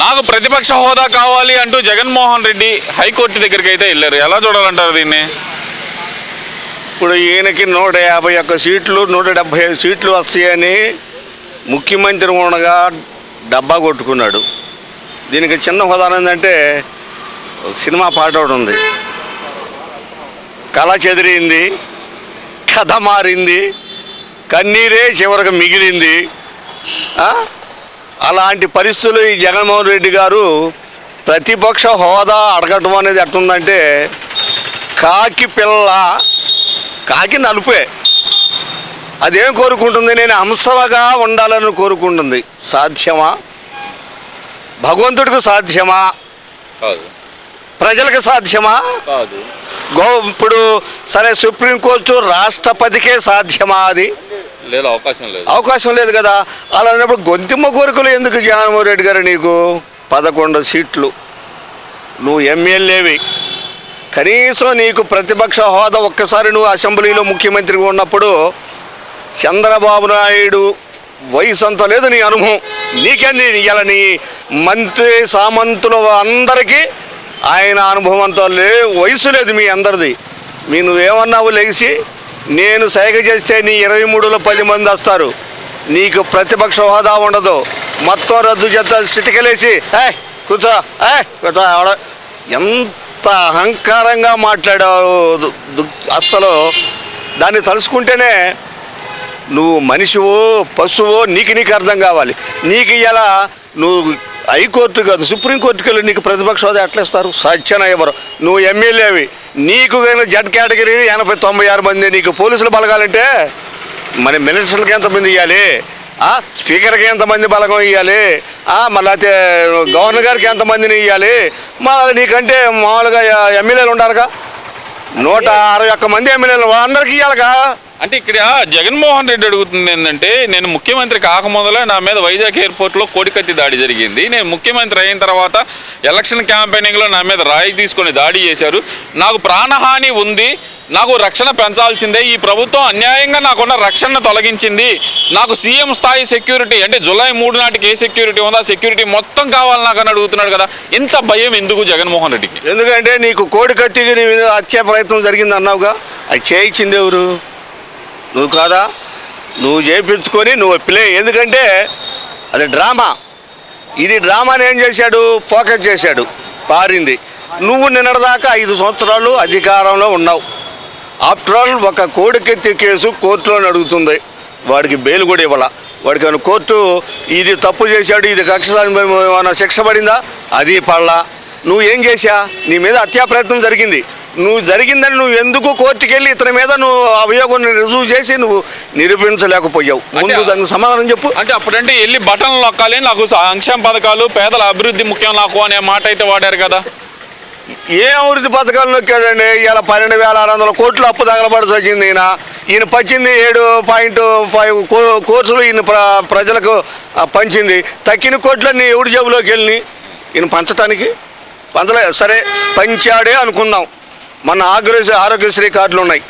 నాకు ప్రతిపక్ష హోదా కావాలి అంటూ జగన్మోహన్ రెడ్డి హైకోర్టు దగ్గరికి అయితే వెళ్ళారు. ఎలా చూడాలంటారు దీన్ని? ఇప్పుడు ఈయనకి నూట యాభై ఒక్క సీట్లు నూట డెబ్భై ఐదు సీట్లు వస్తాయని ముఖ్యమంత్రి ఉండగా డబ్బా కొట్టుకున్నాడు. దీనికి చిన్న ఉదాహరణ ఏంటంటే సినిమా పాట ఒకటి ఉంది. కళ చెదిరింది కథ మారింది కన్నీరే చివరికి మిగిలింది అలాంటి పరిస్థితులు ఈ జగన్మోహన్ రెడ్డి గారు ప్రతిపక్ష హోదా అడగటం అనేది ఎట్టుందంటే కాకి పిల్ల కాకి నలుపే. అదేం కోరుకుంటుంది? నేను అంశగా ఉండాలని కోరుకుంటుంది. సాధ్యమా? భగవంతుడికి సాధ్యమా? ప్రజలకు సాధ్యమా? గో ఇప్పుడు సరే సుప్రీంకోర్టు రాష్ట్రపతికే సాధ్యమా అది? లేదు అవకాశం లేదు. అవకాశం లేదు కదా? అలా అన్నప్పుడు గొంతిమ్మ కోరికలు ఎందుకు జగన్మోహన్ రెడ్డి గారు నీకు? పదకొండు సీట్లు. నువ్వు ఎమ్మెల్యేవి. కనీసం నీకు ప్రతిపక్ష హోదా ఒక్కసారి నువ్వు అసెంబ్లీలో ముఖ్యమంత్రిగా ఉన్నప్పుడు చంద్రబాబు నాయుడు వయసు అంత లేదు నీ అనుభవం. నీకేంది ఇలా నీ మంత్రి సామంతులు అందరికీ ఆయన అనుభవం అంత లే వయసు లేదు మీ అందరిది. మీ నువ్వేమన్నావు లేచి? నేను సైగ చేస్తే నీ ఇరవై మూడులో పది మంది వస్తారు. నీకు ప్రతిపక్ష హోదా ఉండదు. మొత్తం రద్దు చేస్తా చిటికలేసి. ఏ కూర్చో. ఏ కూర్చో. ఎంత అహంకారంగా మాట్లాడావు? అస్సలు దాన్ని తలుసుకుంటేనే నువ్వు మనిషివో పశువో నీకు నీకు అర్థం కావాలి. నీకు ఇలా నువ్వు హైకోర్టు కాదు సుప్రీంకోర్టుకి వెళ్ళి నీకు ప్రతిపక్ష హోదా ఎట్లా ఇస్తారు? సత్యన ఇవ్వరు నువ్వు ఎమ్మెల్యేవి. నీకు కానీ జడ్ కేటగిరీ ఎనభై తొంభై ఆరు మంది నీకు పోలీసులు బలగాలంటే మరి మినిస్టర్లకి ఎంతమంది ఇవ్వాలి స్పీకర్కి ఎంతమంది బలగం ఇవ్వాలి మళ్ళీ అయితే గవర్నర్ గారికి ఎంతమందిని ఇవ్వాలి మా నీకంటే మామూలుగా ఎమ్మెల్యేలు ఉండాలిగా. నూట అరవై ఒక్క మంది ఎమ్మెల్యేలు అందరికీ ఇవ్వాలిగా అంటే ఇక్కడ జగన్మోహన్ రెడ్డి అడుగుతుంది ఏంటంటే నేను ముఖ్యమంత్రి కాకముందలే నా మీద వైజాగ్ ఎయిర్పోర్ట్లో కోడికత్తి దాడి జరిగింది. నేను ముఖ్యమంత్రి అయిన తర్వాత ఎలక్షన్ క్యాంపెయినింగ్లో నా మీద రాయి తీసుకొని దాడి చేశారు. నాకు ప్రాణహాని ఉంది. నాకు రక్షణ పెంచాల్సిందే. ఈ ప్రభుత్వం అన్యాయంగా నాకున్న రక్షణను తొలగించింది. నాకు సీఎం స్థాయి సెక్యూరిటీ అంటే జూలై మూడు నాటికి ఏ సెక్యూరిటీ ఉందో ఆ సెక్యూరిటీ మొత్తం కావాలి నాకు అని అడుగుతున్నాడు కదా. ఇంత భయం ఎందుకు జగన్మోహన్ రెడ్డికి? ఎందుకంటే నీకు కోడి కత్తికి మీద ప్రయత్నం జరిగింది అన్నావుగా అది చేయించింది ఎవరు? నువ్వు కాదా? నువ్వు చేయించుకొని నువ్వు ప్లే. ఎందుకంటే అది డ్రామా. ఇది డ్రామాని ఏం చేశాడు? ఫోకస్ చేశాడు. పారింది. నువ్వు నిన్నటిదాకా ఐదు సంవత్సరాలు అధికారంలో ఉన్నావు. ఆఫ్టర్ ఆల్ ఒక కోడికెత్తి కేసు కోర్టులో అడుగుతుంది. వాడికి బెయిల్ కూడా ఇవ్వాల. వాడికి ఏమైనా కోర్టు ఇది తప్పు చేశాడు ఇది కక్ష ఏమైనా శిక్ష పడిందా? అది పడలా. నువ్వు ఏం చేశా? నీ మీద హత్యా ప్రయత్నం జరిగింది. నువ్వు జరిగిందని నువ్వు ఎందుకు కోర్టుకి వెళ్ళి ఇతని మీద నువ్వు అభియోగం రుజువు చేసి నువ్వు నిరూపించలేకపోయావు? ముందు దానికి సమాధానం చెప్పు. అంటే అప్పుడంటే వెళ్ళి బటన్లు నొక్కాలి నాకు సంక్షేమ పథకాలు పేదల అభివృద్ధి ముఖ్యం నాకు అనే మాట అయితే వాడారు కదా. ఏ అభివృద్ధి పథకాలు నొక్కాడండి? ఇలా పన్నెండు వేల ఆరు వందల కోట్లు అప్పు తగలబడి తగ్గింది ఈయన. ఈయన పచ్చింది ఏడు పాయింట్ ఫైవ్ కో- కోర్సులు ఈయన ప్ర ప్రజలకు పంచింది. తక్కిన కోట్లన్నీ ఎవడి జేబులోకి వెళ్ళి ఈయన పంచటానికి? పంచలే సరే పంచాడే అనుకుందాం. మన ఆరోగ్య ఆరోగ్యశ్రీ కార్డులు ఉన్నాయి.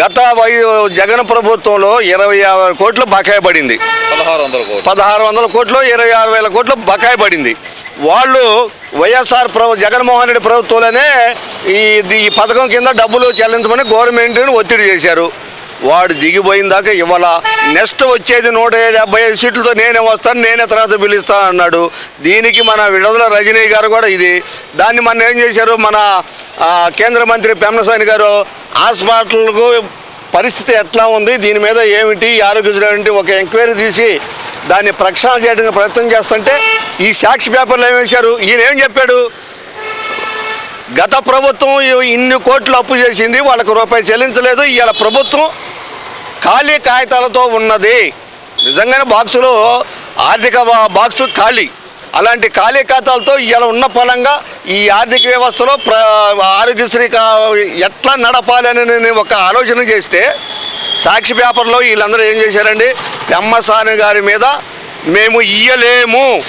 గత వై జగన్ ప్రభుత్వంలో ఇరవై యాభై కోట్లు బకాయి పడింది. పదహారు వందల కోట్లు. ఇరవై ఆరు వేల కోట్లు బకాయి పడింది. వాళ్ళు వైఎస్ఆర్ ప్రభు జగన్మోహన్ రెడ్డి ప్రభుత్వంలోనే ఈ ఈ పథకం కింద డబ్బులు చెల్లించమని గవర్నమెంట్ని ఒత్తిడి చేశారు. వాడు దిగిపోయిన దాకా ఇవ్వాల నెక్స్ట్ వచ్చేది నూట డెబ్బై ఐదు సీట్లతో నేనే వస్తాను నేనే తర్వాత పిలుస్తాను అన్నాడు దీనికి మన విడుదల రజనీ గారు కూడా ఇది. దాన్ని మన ఏం చేశారు? మన కేంద్ర మంత్రి పెమ్మసాని గారు హాస్పిటల్కు పరిస్థితి ఎట్లా ఉంది? దీని మీద ఏమిటి? ఆరోగ్యశ్రీ ఒక ఎంక్వైరీ తీసి దాన్ని ప్రక్షాళన చేయడానికి ప్రయత్నం చేస్తుంటే ఈ సాక్షి పేపర్లో ఏం వేశారు? ఈయన ఏం చెప్పాడు? గత ప్రభుత్వం ఇన్ని కోట్లు అప్పు చేసింది వాళ్ళకు రూపాయి చెల్లించలేదు ఇవాళ ప్రభుత్వం ఖాళీ కాగితాలతో ఉన్నది. నిజంగానే బాక్సులో ఆర్థిక బాక్సు ఖాళీ. అలాంటి ఖాళీ ఖాతాలతో ఇవాళ ఉన్న ఫలంగా ఈ ఆర్థిక వ్యవస్థలో ప్ర ఆరోగ్యశ్రీ కా ఎట్లా నడపాలి అని ఒక ఆలోచన చేస్తే సాక్షి పేపర్లో వీళ్ళందరూ ఏం చేశారండి? పెమ్మసాని గారి మీద మేము ఇయ్యలేము.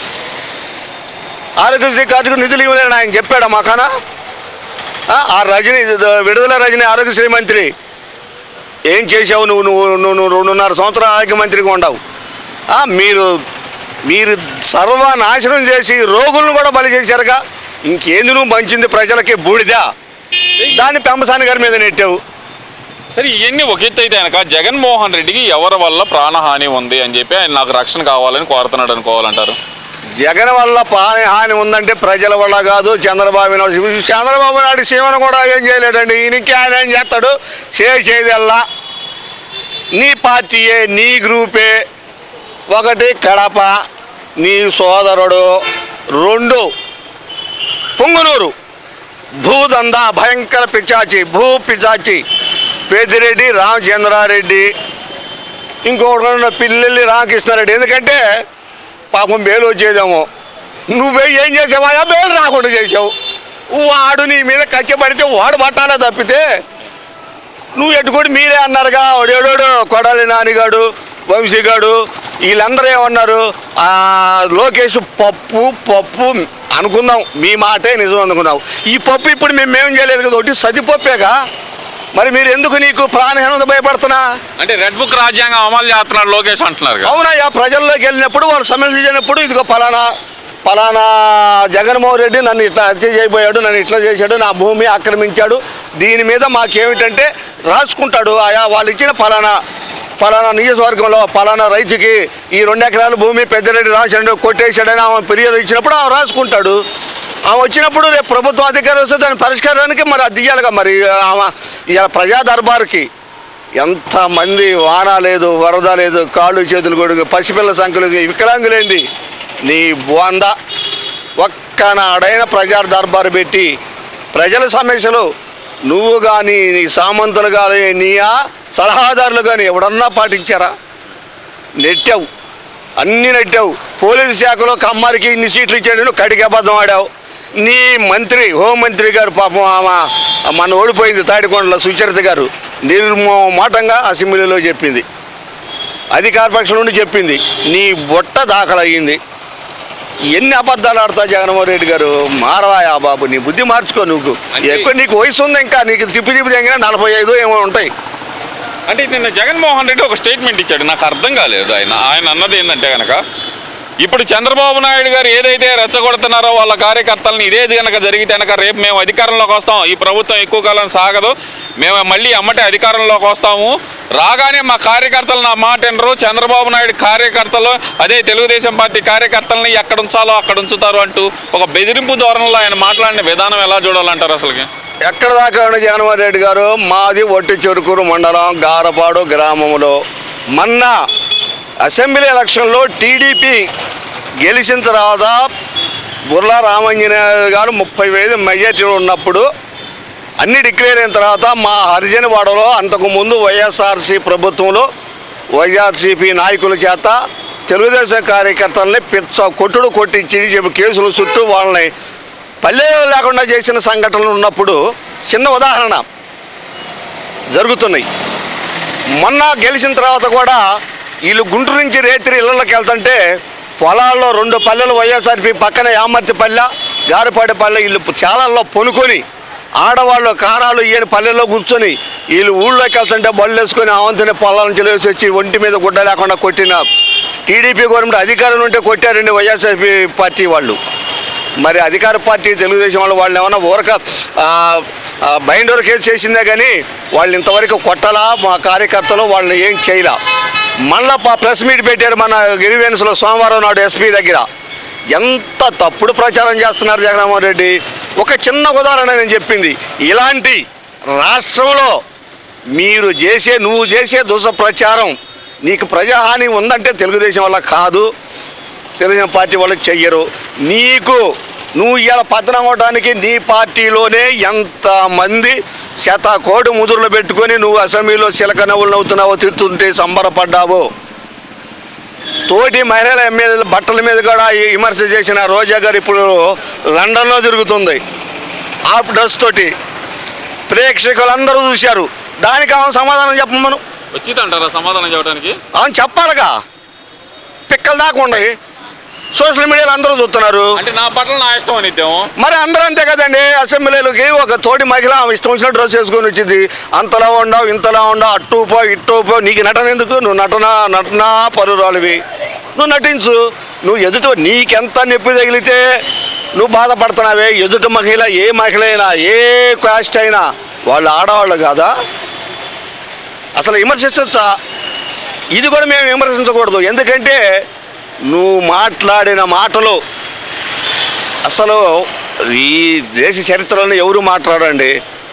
ఆరోగ్యశ్రీ కార్డుకు నిధులు ఇవ్వలేని ఆయన చెప్పాడు మాకాన? ఆ, రజనీ విడుదల రజనీ ఆరోగ్యశ్రీ మంత్రి. ఏం చేసావు నువ్వు? నువ్వు నువ్వు నువ్వు రెండున్నర సంవత్సరాల ఆరోగ్య మంత్రిగా ఉండవు. మీరు మీరు సర్వనాశనం చేసి రోగులను కూడా బలి చేశారుగా. ఇంకేంది నువ్వు మంచింది ప్రజలకి బూడిదా? దాన్ని పెంపసాని గారి మీద నెట్టావు. సరే ఇవన్నీ ఒక ఎత్తు అయితే కనుక జగన్మోహన్ రెడ్డికి ఎవరి వల్ల ప్రాణహాని ఉంది అని చెప్పి ఆయన నాకు రక్షణ కావాలని కోరుతున్నాడు అనుకోవాలంటారు? జగన్ వల్ల హాని ఉందంటే ప్రజల వల్ల కాదు చంద్రబాబు నాయుడు చంద్రబాబు నాయుడు సీమను కూడా ఏం చేయలేడండి. ఈయనకి ఆయన ఏం చేస్తాడు? చేసేదల్లా. నీ పార్టీయే నీ గ్రూపే. ఒకటి కడప. నీ సోదరుడు రెండు పొంగునూరు. భూదందా భయంకర పిచాచి భూ పిచాచి పెద్దిరెడ్డి రామచంద్రారెడ్డి. ఇంకొకటి పిల్లల్ని రామకృష్ణారెడ్డి. ఎందుకంటే పాపం బేలు వచ్చేదేమో. నువ్వే ఏం చేసావా? బేలు రాకుండా చేసావు. వాడు నీ మీద కచ్చబడితే వాడు పట్టాలే తప్పితే? నువ్వు ఎట్టుకొని మీరే అన్నారుగా. వాడేడోడు కొడాలి నానిగాడు వంశీగాడు వీళ్ళందరూ ఏమన్నారు? లోకేష్ పప్పు పప్పు అనుకుందాం. మీ మాటే నిజం అనుకుందాం. ఈ పప్పు ఇప్పుడు మేము ఏం చేయలేదు కదా? ఒకటి సదిపప్పేగా మరి మీరు ఎందుకు నీకు ప్రాణహీనత భయపడుతున్నా? అంటే రెడ్ బుక్ రాజ్యాంగం అమలు చేస్తున్నాడు లోకేష్ అంటున్నారు. అవునయ్యా ప్రజల్లోకి వెళ్ళినప్పుడు వాళ్ళు సమస్య చేయనప్పుడు ఇదిగో పలానా పలానా జగన్మోహన్ రెడ్డి నన్ను ఇట్లా హత్య చేయబోయాడు నన్ను ఇట్లా చేశాడు నా భూమి ఆక్రమించాడు. దీని మీద మాకేమిటంటే రాసుకుంటాడు. ఆయా వాళ్ళు ఇచ్చిన పలానా పలానా నియోజకవర్గంలో పలానా రైతుకి ఈ రెండు ఎకరాల భూమి పెద్దరెడ్డి రాశాడు కొట్టేశాడని ఆమె ఫిర్యాదు ఇచ్చినప్పుడు ఆమె రాసుకుంటాడు. ఆమె వచ్చినప్పుడు రేపు ప్రభుత్వ అధికారి వస్తే దాని పరిష్కారానికి మరి అది ఇయ్యాలిగా మరి ఆమె ఇవాళ ప్రజా దర్బార్కి. ఎంతమంది వాన లేదు వరద లేదు కాళ్ళు చేతులు కొడుకు పసిపిల్ల సంఖ్యలు వికలాంగులేంది? నీ బోంద. ఒక్కనాడైన ప్రజా దర్బారు పెట్టి ప్రజల సమస్యలు నువ్వు కానీ నీ సామంతులు కానీ నీ ఆ సలహాదారులు కానీ ఎవడన్నా పాటించారా? నెట్టావు. అన్నీ నెట్టావు. పోలీసు శాఖలో కమ్మారికి ఇన్ని సీట్లు ఇచ్చాడు నువ్వు కడిగి అబద్ధం ఆడావు. నీ మంత్రి హోంమంత్రి గారు పాపం ఆమె మన ఓడిపోయింది తాడికొండలో సుచరిత గారు నిర్మోమాటంగా అసెంబ్లీలో చెప్పింది. అధికార పక్షం నుండి చెప్పింది నీ బొట్ట దాఖలయ్యింది. ఎన్ని అబద్ధాలు ఆడతా జగన్మోహన్ రెడ్డి గారు? మారవాయా బాబు నీ బుద్ధి మార్చుకో నువ్వు. ఎక్కువ నీకు వయసు ఉంది ఇంకా నీకు తిప్పి తిప్పి తెంగినా నలభై ఐదు ఏమో ఉంటాయి. అంటే నిన్న జగన్మోహన్ రెడ్డి ఒక స్టేట్మెంట్ ఇచ్చాడు నాకు అర్థం కాలేదు ఆయన. ఆయన అన్నది ఏంటంటే కనుక ఇప్పుడు చంద్రబాబు నాయుడు గారు ఏదైతే రెచ్చగొడుతున్నారో వాళ్ళ కార్యకర్తలను ఇదేది కనుక జరిగితే కనుక రేపు మేము అధికారంలోకి వస్తాం. ఈ ప్రభుత్వం ఎక్కువ కాలం సాగదు. మేము మళ్ళీ అమ్మటే అధికారంలోకి వస్తాము. రాగానే మా కార్యకర్తలు నా మాట వినరు. చంద్రబాబు నాయుడు కార్యకర్తలు అదే తెలుగుదేశం పార్టీ కార్యకర్తలని ఎక్కడ ఉంచాలో అక్కడ ఉంచుతారు అంటూ ఒక బెదిరింపు ధోరణిలో ఆయన మాట్లాడిన విధానం ఎలా చూడాలంటారు అసలుకి? ఎక్కడ దాకా ఉన్న జగన్మోహన్ రెడ్డి గారు? మాది ఒట్టి చెరుకూరు మండలం గారపాడు గ్రామంలో. మొన్న అసెంబ్లీ ఎలక్షన్లో టీడీపీ గెలిచిన తర్వాత బుర్లా రామంజనేయ గారు ముప్పై వేలు మెజార్టీ ఉన్నప్పుడు అన్ని డిక్లేర్ అయిన తర్వాత మా హరిజనవాడలో అంతకుముందు వైఎస్ఆర్సీ ప్రభుత్వంలో వైఎస్ఆర్సీపీ నాయకుల చేత తెలుగుదేశం కార్యకర్తల్ని పిచ్చ కొట్టుడు కొట్టించి చెప్పి కేసులు చుట్టూ వాళ్ళని పల్లెలు లేకుండా చేసిన సంఘటనలు ఉన్నప్పుడు చిన్న ఉదాహరణ జరుగుతున్నాయి. మొన్న గెలిచిన తర్వాత కూడా వీళ్ళు గుంటూరు నుంచి రేత్రి ఇళ్ళలోకి వెళ్తుంటే పొలాల్లో రెండు పల్లెలు వైఎస్ఆర్పి పక్కన యామర్తి పల్లె గారిపాటి పల్లె వీళ్ళు చాలాల్లో పొనుకొని ఆడవాళ్ళు కారాలు ఈయన పల్లెల్లో కూర్చొని వీళ్ళు ఊళ్ళోకి వెళ్తుంటే బళ్ళు వేసుకొని అవంతనే పొలాల నుంచి లేచి వచ్చి ఒంటి మీద గుడ్డ లేకుండా కొట్టిన టీడీపీ గవర్నమెంట్ అధికారం ఉంటే కొట్టారండి వైఎస్ఆర్పీ పార్టీ వాళ్ళు. మరి అధికార పార్టీ తెలుగుదేశం వాళ్ళు వాళ్ళు ఏమన్నా ఊరక బైండోర్ కేసు చేసిందే కానీ వాళ్ళు ఇంతవరకు కొట్టలా? మా కార్యకర్తలు వాళ్ళని ఏం చేయలా? మళ్ళా ప్రెస్ మీట్ పెట్టారు మన గిరివెన్స్లో సోమవారం నాడు ఎస్పీ దగ్గర. ఎంత తప్పుడు ప్రచారం చేస్తున్నారు జగన్మోహన్ రెడ్డి? ఒక చిన్న ఉదాహరణ నేను చెప్పింది. ఇలాంటి రాష్ట్రంలో మీరు చేసే నువ్వు చేసే దుస ప్రచారం నీకు ప్రజాహాని ఉందంటే తెలుగుదేశం వల్ల కాదు. తెలుగుదేశం పార్టీ వాళ్ళు చెయ్యరు. నీకు నువ్వు ఇలా పతనం అవడానికి నీ పార్టీలోనే ఎంతమంది శతకోటి ముదురులు పెట్టుకొని నువ్వు అసెంబ్లీలో చిలక నవ్వులు నవ్వుతున్నావో తిడుతుంటే సంబరపడ్డావో? తోటి మహిళల ఎమ్మెల్యేల బట్టల మీద కూడా ఈ విమర్శ చేసిన రోజా గారు ఇప్పుడు లండన్లో తిరుగుతుంది. హాఫ్ డ్రెస్ తోటి. ప్రేక్షకులందరూ చూశారు. దానికి ఆమె సమాధానం చెప్పమను. వచ్చిందంటారా సమాధానం చెప్పడానికి? ఆమె చెప్పాలిగా. పిక్కలు దాకా ఉండయి సోషల్ మీడియాలో అందరూ చూస్తున్నారు. అంటే నా పట్ల నా ఇష్టం అనిద్దాము మరి అందరూ అంతే కదండి అసెంబ్లీలోకి ఒక తోటి మహిళ ఆమె ఇష్టం వచ్చిన డ్రెస్ వేసుకొని వచ్చింది. అంతలా ఉండవు ఇంతలా ఉండవు అట్టు పో ఇట్టు పో నీకు నటన ఎందుకు? నువ్వు నటన నటన పరురాలివి. నువ్వు నటించు. నువ్వు ఎదుట నీకెంత నొప్పి తగిలితే నువ్వు బాధపడుతున్నావే. ఎదుట మహిళ ఏ మహిళ అయినా ఏ కాస్ట్ అయినా వాళ్ళు ఆడవాళ్ళు కాదా? అసలు విమర్శించవచ్చా ఇది కూడా మేము విమర్శించకూడదు. ఎందుకంటే నువ్వు మాట్లాడిన మాటలు అసలు ఈ దేశ చరిత్రలో ఎవరు మాట్లాడండి?